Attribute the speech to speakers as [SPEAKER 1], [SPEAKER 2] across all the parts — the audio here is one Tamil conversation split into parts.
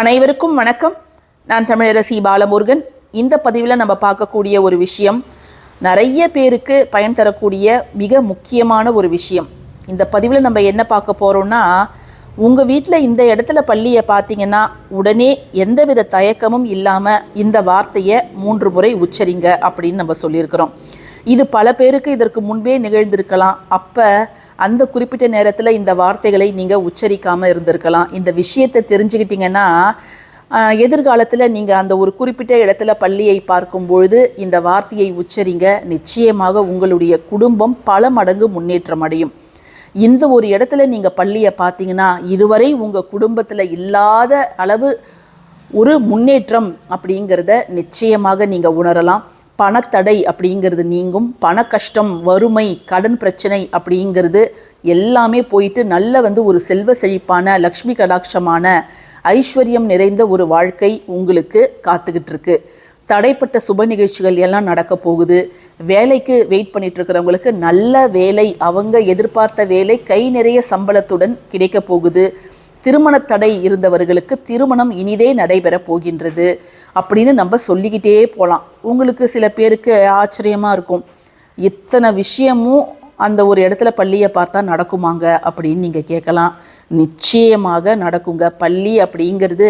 [SPEAKER 1] அனைவருக்கும் வணக்கம். நான் தமிழரசி பாலமுருகன். இந்த பதிவில் நம்ம பார்க்கக்கூடிய ஒரு விஷயம் நிறைய பேருக்கு பயன் தரக்கூடிய மிக முக்கியமான ஒரு விஷயம். இந்த பதிவில் நம்ம என்ன பார்க்க போகிறோம்னா உங்கள் வீட்டில் இந்த இடத்துல பள்ளியை பார்த்தீங்கன்னா உடனே எந்தவித தயக்கமும் இல்லாமல் இந்த வார்த்தையை மூன்று முறை உச்சரிங்க அப்படின்னு நம்ம சொல்லியிருக்கிறோம். இது பல பேருக்கு இதற்கு முன்பே நிகழ்ந்திருக்கலாம். அப்போ அந்த குறிப்பிட்ட நேரத்தில் இந்த வார்த்தைகளை நீங்கள் உச்சரிக்காமல் இருந்திருக்கலாம். இந்த விஷயத்தை தெரிஞ்சுக்கிட்டீங்கன்னா எதிர்காலத்தில் நீங்கள் அந்த ஒரு குறிப்பிட்ட இடத்துல பள்ளியை பார்க்கும் பொழுது இந்த வார்த்தையை உச்சரிங்க. நிச்சயமாக உங்களுடைய குடும்பம் பல மடங்கு முன்னேற்றம் அடையும். இந்த ஒரு இடத்துல நீங்கள் பள்ளியை பார்த்தீங்கன்னா இதுவரை உங்கள் குடும்பத்தில் இல்லாத அளவு ஒரு முன்னேற்றம் அப்படிங்கிறத நிச்சயமாக நீங்கள் உணரலாம். பணத்தடை அப்படிங்கிறது நீங்கும் பண கஷ்டம் வறுமை கடன் பிரச்சனை அப்படிங்கிறது எல்லாமே போயிட்டு நல்ல வந்து ஒரு செல்வ செழிப்பான லக்ஷ்மி கடாட்சமான ஐஸ்வர்யம் நிறைந்த ஒரு வாழ்க்கை உங்களுக்கு காத்துக்கிட்டு இருக்கு தடைப்பட்ட சுப நிகழ்ச்சிகள் எல்லாம் நடக்க போகுது. வேலைக்கு வெயிட் பண்ணிட்டு இருக்கிறவங்களுக்கு நல்ல வேலை அவங்க எதிர்பார்த்த வேலை கை நிறைய சம்பளத்துடன் கிடைக்க போகுது. திருமண தடை இருந்தவர்களுக்கு திருமணம் இனிதே நடைபெற போகின்றது. அப்படின்னு நம்ம சொல்லிக்கிட்டே போகலாம் உங்களுக்கு சில பேருக்கு ஆச்சரியமாக இருக்கும். இத்தனை விஷயமும் அந்த ஒரு இடத்துல பள்ளியை பார்த்தா நடக்குமாங்க அப்படின்னு நீங்கள் கேட்கலாம். நிச்சயமாக நடக்குங்க. பள்ளி அப்படிங்கிறது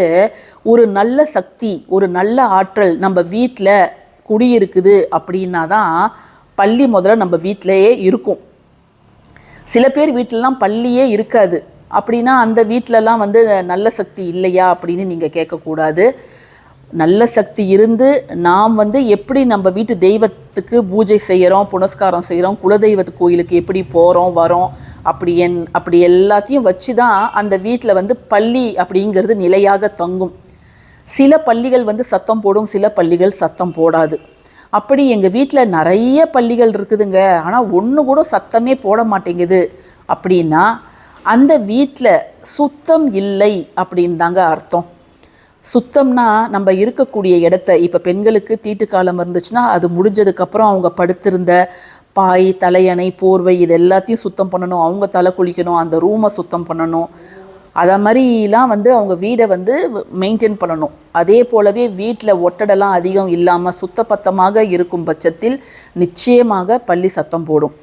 [SPEAKER 1] ஒரு நல்ல சக்தி ஒரு நல்ல ஆற்றல் நம்ம வீட்டில் குடியிருக்குது அப்படின்னா தான் பள்ளி முதல்ல நம்ம வீட்டிலேயே இருக்கும். சில பேர் வீட்டிலலாம் பள்ளியே இருக்காது. அப்படின்னா அந்த வீட்டிலலாம் வந்து நல்ல சக்தி இல்லையா அப்படின்னு நீங்கள் கேட்கக்கூடாது. நல்ல சக்தி இருந்து நாம் வந்து எப்படி நம்ம வீட்டு தெய்வத்துக்கு பூஜை செய்கிறோம் புனஸ்காரம் செய்கிறோம் குலதெய்வத்து கோயிலுக்கு எப்படி போகிறோம் வரோம் அப்படி என் அப்படி எல்லாத்தையும் வச்சு தான் அந்த வீட்டில் வந்து பள்ளி அப்படிங்கிறது நிலையாக தங்கும். சில பள்ளிகள் வந்து சத்தம் போடும் சில பள்ளிகள் சத்தம் போடாது. அப்படி எங்கள் வீட்டில் நிறைய பள்ளிகள் இருக்குதுங்க. ஆனால் ஒன்று கூட சத்தமே போட மாட்டேங்குது. அப்படின்னா அந்த வீட்டில் சுத்தம் இல்லை அப்படின்னு தாங்க அர்த்தம். சுத்தம்னா நம்ம இருக்கக்கூடிய இடத்த இப்போ பெண்களுக்கு தீட்டு காலம் இருந்துச்சுன்னா அது முடிஞ்சதுக்கப்புறம் அவங்க படுத்திருந்த பாய் தலையணை போர்வை இது எல்லாத்தையும் சுத்தம் பண்ணணும். அவங்க தலை குளிக்கணும் அந்த ரூமை சுத்தம் பண்ணணும். அதை மாதிரிலாம் வந்து அவங்க வீடை வந்து மெயின்டைன் பண்ணணும். அதே போலவே வீட்டில் ஒட்டடெல்லாம் அதிகம் இல்லாமல் சுத்தப்பத்தமாக இருக்கும் பட்சத்தில் நிச்சயமாக பள்ளி சத்தம் போடும்.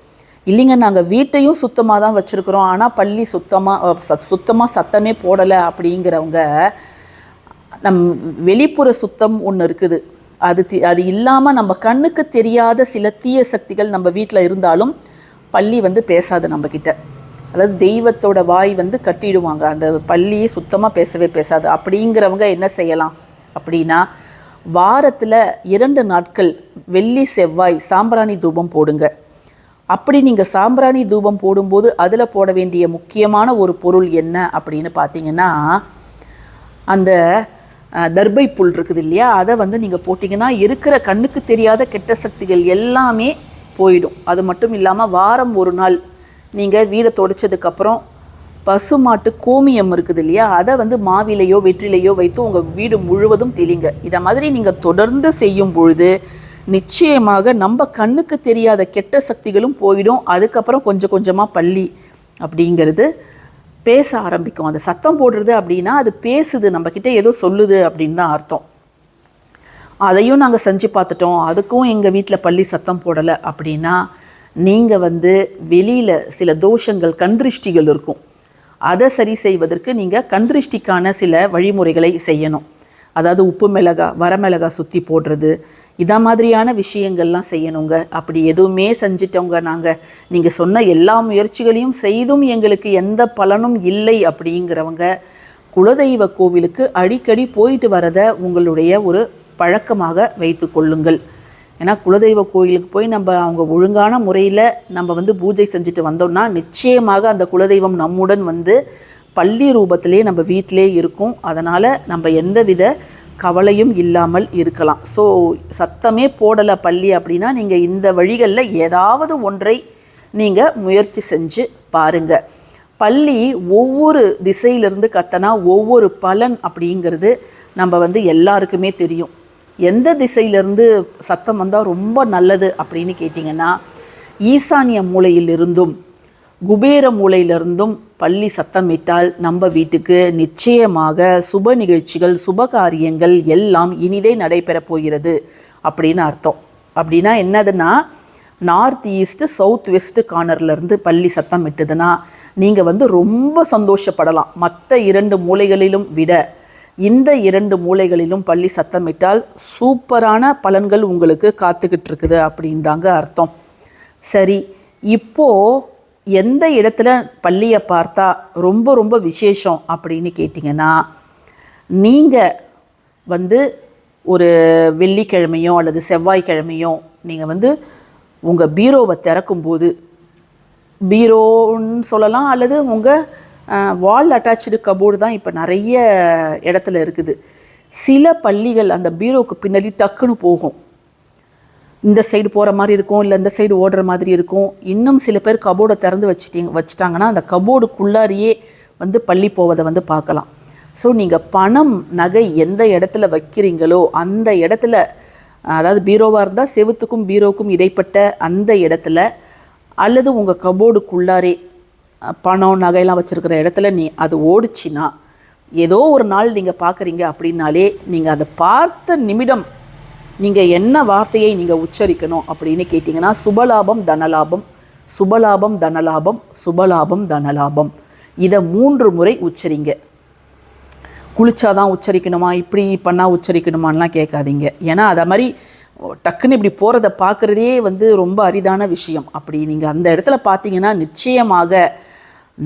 [SPEAKER 1] இல்லைங்க நாங்கள் வீட்டையும் சுத்தமாக தான் வச்சுருக்குறோம். ஆனால் பள்ளி சுத்தமாக சுத்தமாக சத்தமே போடலை அப்படிங்கிறவங்க நம் வெளிப்புற சுத்தம் ஒன்று இருக்குது. அது தி அது இல்லாமல் நம்ம கண்ணுக்கு தெரியாத சில தீய சக்திகள் நம்ம வீட்டில் இருந்தாலும் பள்ளி வந்து பேசாது நம்மக்கிட்ட அதாவது தெய்வத்தோட வாய் வந்து கட்டிடுவாங்க. அந்த பள்ளியே சுத்தமாக பேசவே பேசாது. அப்படிங்கிறவங்க என்ன செய்யலாம்? அப்படின்னா வாரத்தில் இரண்டு நாட்கள் வெள்ளி செவ்வாய் சாம்பிராணி தூபம் போடுங்க. அப்படி நீங்கள் சாம்பிராணி தூபம் போடும்போது அதில் போட வேண்டிய முக்கியமான ஒரு பொருள் என்ன அப்படின்னு பார்த்தீங்கன்னா அந்த தர்பை புல் இருக்குது இல்லையா? அதை வந்து நீங்கள் போட்டிங்கன்னா இருக்கிற கண்ணுக்கு தெரியாத கெட்ட சக்திகள் எல்லாமே போயிடும். அது மட்டும் இல்லாமல் வாரம் ஒரு நாள் நீங்கள் வீடை தொடச்சதுக்கப்புறம் பசுமாட்டு கோமியம் இருக்குது இல்லையா? அதை வந்து மாவிலையோ வெற்றிலையோ வைத்து உங்கள் வீடு முழுவதும் தெளிங்க. இதை மாதிரி நீங்கள் தொடர்ந்து செய்யும் பொழுது நிச்சயமாக நம்ம கண்ணுக்கு தெரியாத கெட்ட சக்திகளும் போயிடும். அதுக்கப்புறம் கொஞ்சம் கொஞ்சமாக பள்ளி அப்படிங்கிறது பேச ஆரம்பிக்கும். அந்த சத்தம் போடுறது அப்படின்னா அது பேசுது நம்மக்கிட்ட ஏதோ சொல்லுது அப்படின்னு தான் அர்த்தம். அதையும் நாங்கள் செஞ்சு பார்த்துட்டோம். அதுக்கும் எங்கள் வீட்டில் பள்ளி சத்தம் போடலை அப்படின்னா நீங்கள் வந்து வெளியில் சில தோஷங்கள் கண்திருஷ்டிகள் இருக்கும். அதை சரி செய்வதற்கு நீங்கள் கண்திருஷ்டிக்கான சில வழிமுறைகளை செய்யணும். அதாவது உப்பு மிளகா வரமிளகா சுற்றி போடுறது இதை மாதிரியான விஷயங்கள்லாம் செய்யணுங்க. அப்படி எதுவுமே செஞ்சிட்டோங்க நாங்கள் நீங்கள் சொன்ன எல்லா முயற்சிகளையும் செய்தும் எங்களுக்கு எந்த பலனும் இல்லை அப்படிங்கிறவங்க குலதெய்வ கோவிலுக்கு அடிக்கடி போயிட்டு வரதை உங்களுடைய ஒரு பழக்கமாக வைத்து கொள்ளுங்கள். ஏன்னா குலதெய்வ கோயிலுக்கு போய் நம்ம அவங்க ஒழுங்கான முறையில் நம்ம வந்து பூஜை செஞ்சுட்டு வந்தோம்னா நிச்சயமாக அந்த குலதெய்வம் நம்முடன் வந்து பள்ளி ரூபத்திலே நம்ம வீட்டிலே இருக்கும். அதனால் நம்ம எந்தவித கவலையும் இல்லாமல் இருக்கலாம். ஸோ சத்தமே போடலை பள்ளி அப்படின்னா நீங்கள் இந்த வழிகளில் ஏதாவது ஒன்றை நீங்கள் முயற்சி செஞ்சு பாருங்கள் பள்ளி ஒவ்வொரு திசையிலிருந்து கத்தனா ஒவ்வொரு பலன் அப்படிங்கிறது நம்ம வந்து எல்லாருக்குமே தெரியும். எந்த திசையிலிருந்து சத்தம் வந்தால் ரொம்ப நல்லது அப்படின்னு கேட்டிங்கன்னா ஈசானிய மூலையிலிருந்தும் குபேர மூலையிலிருந்தும் பள்ளி சத்தமிட்டால் நம்ம வீட்டுக்கு நிச்சயமாக சுப நிகழ்ச்சிகள் சுப காரியங்கள் எல்லாம் இனிதே நடைபெறப் போகிறது அப்படின்னு அர்த்தம். அப்படின்னா என்னதுன்னா நார்த் ஈஸ்ட்டு சவுத் வெஸ்ட் கார்னர்லேருந்து பள்ளி சத்தம் விட்டுதுன்னா நீங்கள் வந்து ரொம்ப சந்தோஷப்படலாம். மற்ற இரண்டு மூலைகளிலும் விட இந்த இரண்டு மூலைகளிலும் பள்ளி சத்தமிட்டால் சூப்பரான பலன்கள் உங்களுக்கு காத்துக்கிட்டு இருக்குது அப்படின் தாங்க அர்த்தம். சரி இப்போது எந்த இடத்துல பள்ளியை பார்த்தா ரொம்ப ரொம்ப விசேஷம் அப்படின்னு கேட்டிங்கன்னா நீங்கள் வந்து ஒரு வெள்ளிக்கிழமையோ அல்லது செவ்வாய்க்கிழமையோ நீங்கள் வந்து உங்கள் பீரோவை திறக்கும்போது பீரோன்னு சொல்லலாம் அல்லது உங்கள் வால் அட்டாச்சு கபோர்டு தான் இப்போ நிறைய இடத்துல இருக்குது. சில பள்ளிகள் அந்த பீரோவுக்கு பின்னாடி டக்குன்னு போகும். இந்த சைடு போகிற மாதிரி இருக்கும் இல்லை இந்த சைடு ஓடுற மாதிரி இருக்கும். இன்னும் சில பேர் கபோர்டை திறந்து வச்சிட்டிங்க வச்சுட்டாங்கன்னா அந்த கபோர்டுக்குள்ளாரியே வந்து பள்ளி போவதை வந்து பார்க்கலாம். ஸோ நீங்கள் பணம் நகை எந்த இடத்துல வைக்கிறீங்களோ அந்த இடத்துல அதாவது பீரோவாக இருந்தால் செவத்துக்கும் பீரோவுக்கும் இடைப்பட்ட அந்த இடத்துல அல்லது உங்கள் கபோர்டுக்குள்ளாரே பணம் நகையெல்லாம் வச்சுருக்கிற இடத்துல நீ அது ஓடிச்சின்னா ஏதோ ஒரு நாள் நீங்கள் பார்க்குறீங்க அப்படின்னாலே நீங்கள் அதை பார்த்த நிமிடம் நீங்கள் என்ன வார்த்தையை நீங்கள் உச்சரிக்கணும் அப்படின்னு கேட்டிங்கன்னா சுபலாபம் தனலாபம் சுபலாபம் தனலாபம் சுபலாபம் தனலாபம். இதை மூன்று முறை உச்சரிங்க. குளிச்சாதான் உச்சரிக்கணுமா? இப்படி பண்ணால் உச்சரிக்கணுமான்லாம் கேட்காதீங்க. ஏன்னா அதை மாதிரி டக்குன்னு இப்படி போகிறத பார்க்குறதே வந்து ரொம்ப அரிதான விஷயம். அப்படி நீங்கள் அந்த இடத்துல பார்த்தீங்கன்னா நிச்சயமாக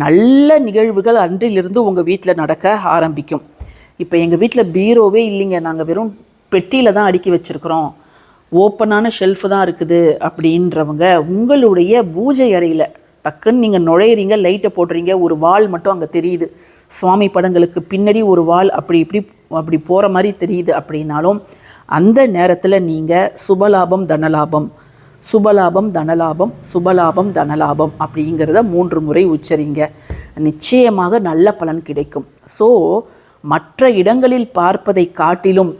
[SPEAKER 1] நல்ல நிகழ்வுகள் அன்றிலிருந்து உங்கள் வீட்டில் நடக்க ஆரம்பிக்கும். இப்போ எங்கள் வீட்டில் பீரோவே இல்லைங்க. நாங்கள் வெறும் பெட்டியில் தான் அடுக்கி வச்சுருக்குறோம். ஓப்பனான ஷெல்ஃபு தான் இருக்குது அப்படின்றவங்க உங்களுடைய பூஜை அறையில் டக்குன்னு நீங்கள் நுழையிறீங்க லைட்டை போடுறீங்க ஒரு வால் மட்டும் அங்கே தெரியுது. சுவாமி படங்களுக்கு பின்னாடி ஒரு வால் அப்படி இப்படி அப்படி போகிற மாதிரி தெரியுது அப்படின்னாலும் அந்த நேரத்தில் நீங்கள் சுபலாபம் தனலாபம். சுபலாபம் தனலாபம் சுபலாபம் தனலாபம் அப்படிங்கிறத மூன்று முறை உச்சரிங்க. நிச்சயமாக நல்ல பலன் கிடைக்கும். ஸோ மற்ற இடங்களில் பார்ப்பதை காட்டிலும்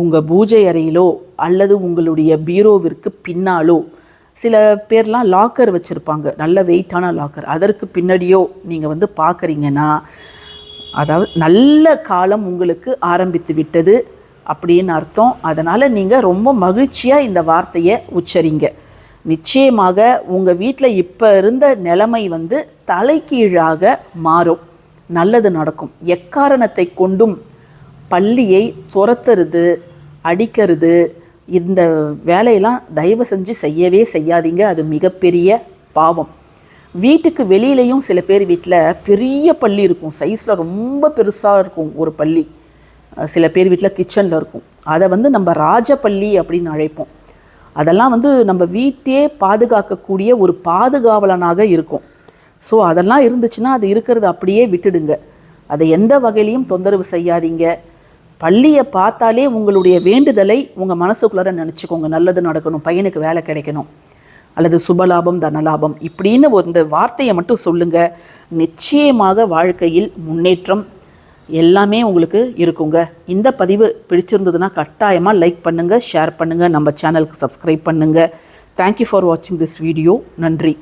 [SPEAKER 1] உங்கள் பூஜை அறையிலோ அல்லது உங்களுடைய பீரோவிற்கு பின்னாலோ சில பேர்லாம் லாக்கர் வச்சுருப்பாங்க. நல்ல வெயிட்டான லாக்கர் அதற்கு பின்னாடியோ நீங்கள் வந்து பார்க்குறீங்கன்னா அதாவது நல்ல காலம் உங்களுக்கு ஆரம்பித்து விட்டது அப்படின்னு அர்த்தம். அதனால் நீங்கள் ரொம்ப மகிழ்ச்சியாக இந்த வார்த்தையை உச்சரிங்க. நிச்சயமாக உங்கள் வீட்டில் இப்போ இருந்த நிலைமை வந்து தலைகீழாக மாறும். நல்லது நடக்கும். எக்காரணத்தை கொண்டும் பள்ளியை துரத்துறது அடிக்கிறது இந்த வேலையெல்லாம் தயவு செஞ்சு செய்யவே செய்யாதீங்க. அது மிகப்பெரிய பாவம். வீட்டுக்கு வெளியிலையும் சில பேர் வீட்டில் பெரிய பள்ளி இருக்கும். சைஸில் ரொம்ப பெருசாக இருக்கும் ஒரு பள்ளி. சில பேர் வீட்டில் கிச்சனில் இருக்கும். அதை வந்து நம்ம ராஜபள்ளி அப்படின்னு அழைப்போம். அதெல்லாம் வந்து நம்ம வீட்டே பாதுகாக்கக்கூடிய ஒரு பாதுகாவலனாக இருக்கும். ஸோ அதெல்லாம் இருந்துச்சுன்னா அது இருக்கிறது அப்படியே விட்டுடுங்க. அதை எந்த வகையிலையும் தொந்தரவு செய்யாதீங்க. பள்ளியை பார்த்தாலே உங்களுடைய வேண்டுதலை உங்கள் மனசுக்குள்ளார நினச்சிக்கோங்க. நல்லது நடக்கணும் பையனுக்கு வேலை கிடைக்கணும். அல்லது சுபலாபம் தனலாபம் இப்படின்னு ஒரு இந்த வார்த்தையை மட்டும் சொல்லுங்கள் நிச்சயமாக வாழ்க்கையில் முன்னேற்றம் எல்லாமே உங்களுக்கு இருக்குங்க. இந்த பதிவு பிடிச்சிருந்ததுன்னா கட்டாயமாக லைக் பண்ணுங்கள் ஷேர் பண்ணுங்கள் நம்ம சேனலுக்கு சப்ஸ்கிரைப் பண்ணுங்கள் தேங்க்யூ ஃபார் வாட்சிங் திஸ் வீடியோ நன்றி.